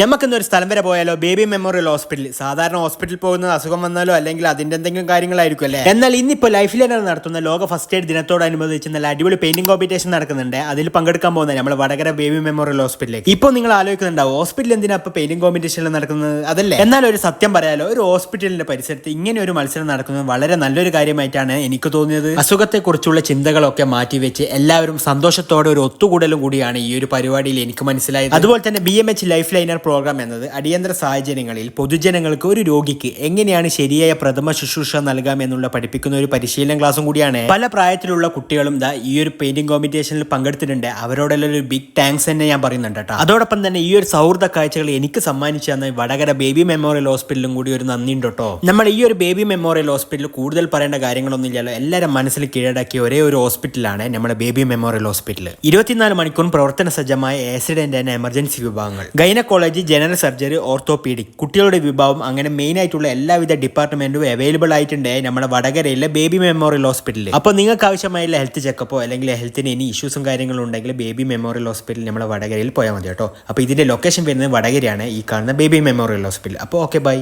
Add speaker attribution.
Speaker 1: നമുക്കിന്ന് ഒരു സ്ഥലം വരെ പോയാലോ? ബേബി മെമ്മോറിയൽ ഹോസ്പിറ്റൽ സാധാരണ ഹോസ്പിറ്റലിൽ പോകുന്നത് അസുഖം വന്നാലോ അല്ലെങ്കിൽ അതിന്റെ എന്തെങ്കിലും കാര്യങ്ങളായിരിക്കും അല്ലേ? എന്നാൽ ഇന്നിപ്പോ ലൈഫ് ലൈനർ നടത്തുന്ന ലോക ഫസ്റ്റ് എയ്ഡ് ദിനത്തോടനുബന്ധിച്ച് നല്ല അടിപൊളി പെയിന്റിംഗ് കോമ്പറ്റീഷൻ നടക്കുന്നുണ്ട്. അതിൽ പങ്കെടുക്കാൻ പോകുന്നത് നമ്മൾ വടകര ബേബി മെമ്മോറിയൽ ഹോസ്പിറ്റലിലേക്ക് ഇപ്പോൾ നിങ്ങൾ ആലോചിക്കുന്നുണ്ടാവും ഹോസ്പിറ്റൽ എന്തിനാ ഇപ്പോൾ പെയിന്റിംഗ് കോമ്പറ്റീഷനിൽ നടക്കുന്നത്? അതല്ലേ? എന്നാൽ ഒരു സത്യം പറയാലോ ഒരു ഹോസ്പിറ്റലിന്റെ പരിസരത്ത് ഇങ്ങനെ ഒരു മത്സരം നടക്കുന്നത് വളരെ നല്ലൊരു കാര്യമായിട്ടാണ് എനിക്ക് തോന്നിയത്. അസുഖത്തെക്കുറിച്ചുള്ള ചിന്തകളൊക്കെ മാറ്റിവെച്ച് എല്ലാവരും സന്തോഷത്തോടെ ഒരു ഒത്തുകൂടലും കൂടിയാണ് ഈ ഒരു പരിപാടിയിൽ എനിക്ക് മനസ്സിലായത്. അതുപോലെ തന്നെ B M H life liner program എന്നത് അടിയന്തര സാഹചര്യങ്ങളിൽ പൊതുജനങ്ങൾക്ക് ഒരു രോഗിക്ക് എങ്ങനെയാണ് ശരിയായ പ്രഥമ ശുശ്രൂഷ നൽകാം എന്നുള്ള പഠിപ്പിക്കുന്ന ഒരു പരിശീലന ക്ലാസ്സും കൂടിയാണ്. പല പ്രായത്തിലുള്ള കുട്ടികളും ദാ ഈ ഒരു പെയിന്റിംഗ് കോമ്പറ്റീഷനിൽ പങ്കെടുത്തിട്ടുണ്ട്. അവരോടെല്ലാം ഒരു ബിഗ് താങ്ക്സ് തന്നെ ഞാൻ പറയുന്നുണ്ട് കേട്ടോ. അതോടൊപ്പം തന്നെ ഈ ഒരു സൗഹൃദ കാഴ്ചകൾ എനിക്ക് സമ്മാനിച്ചു തന്ന വടകര ബേബി മെമ്മോറിയൽ ഹോസ്പിറ്റലും കൂടി ഒരു നന്ദി ഉണ്ട് കേട്ടോ. നമ്മൾ ഈ ഒരു ബേബി മെമ്മോറിയൽ ഹോസ്പിറ്റലിൽ കൂടുതൽ പറയേണ്ട കാര്യങ്ങളൊന്നും ഇല്ലല്ലോ. എല്ലാവരും മനസ്സിൽ കീഴടക്കിയ ഒരേ ഒരു ഹോസ്പിറ്റലാണ് നമ്മുടെ ബേബി മെമ്മോറിയൽ ഹോസ്പിറ്റൽ ഇരുപത്തിനാല് മണിക്കൂർ പ്രവർത്തന സജ്ജമായ ആക്സിഡന്റ് ആൻഡ് എമർജൻസി വിഭാഗങ്ങൾ. ഗൈനക്കോളജി ജനറൽ സർജറി ഓർത്തോപീഡിക് കുട്ടികളുടെ വിഭാഗം അങ്ങനെ മെയിൻ ആയിട്ടുള്ള എല്ലാവിധ ഡിപ്പാർട്ട്മെന്റും അവൈലബിൾ ആയിട്ടുണ്ട് നമ്മുടെ വടകരയിലെ ബേബി മെമ്മോറിയൽ ഹോസ്പിറ്റലിൽ അപ്പോൾ നിങ്ങൾക്ക് ആവശ്യമായുള്ള ഹെൽത്ത് ചെക്കപ്പോ അല്ലെങ്കിൽ ഹെൽത്തിന് ഇനി ഇഷ്യൂസും കാര്യങ്ങളും ഉണ്ടെങ്കിൽ ബേബി മെമ്മോറിയൽ ഹോസ്പിറ്റൽ നമ്മുടെ വടകരയിൽ പോയാൽ മതി കേട്ടോ. അപ്പോൾ ഇതിന്റെ ലൊക്കേഷൻ വരുന്നത് വടകരയാണ് ഈ കാണുന്ന ബേബി മെമ്മോറിയൽ ഹോസ്പിറ്റൽ അപ്പോൾ ഓക്കെ ബൈ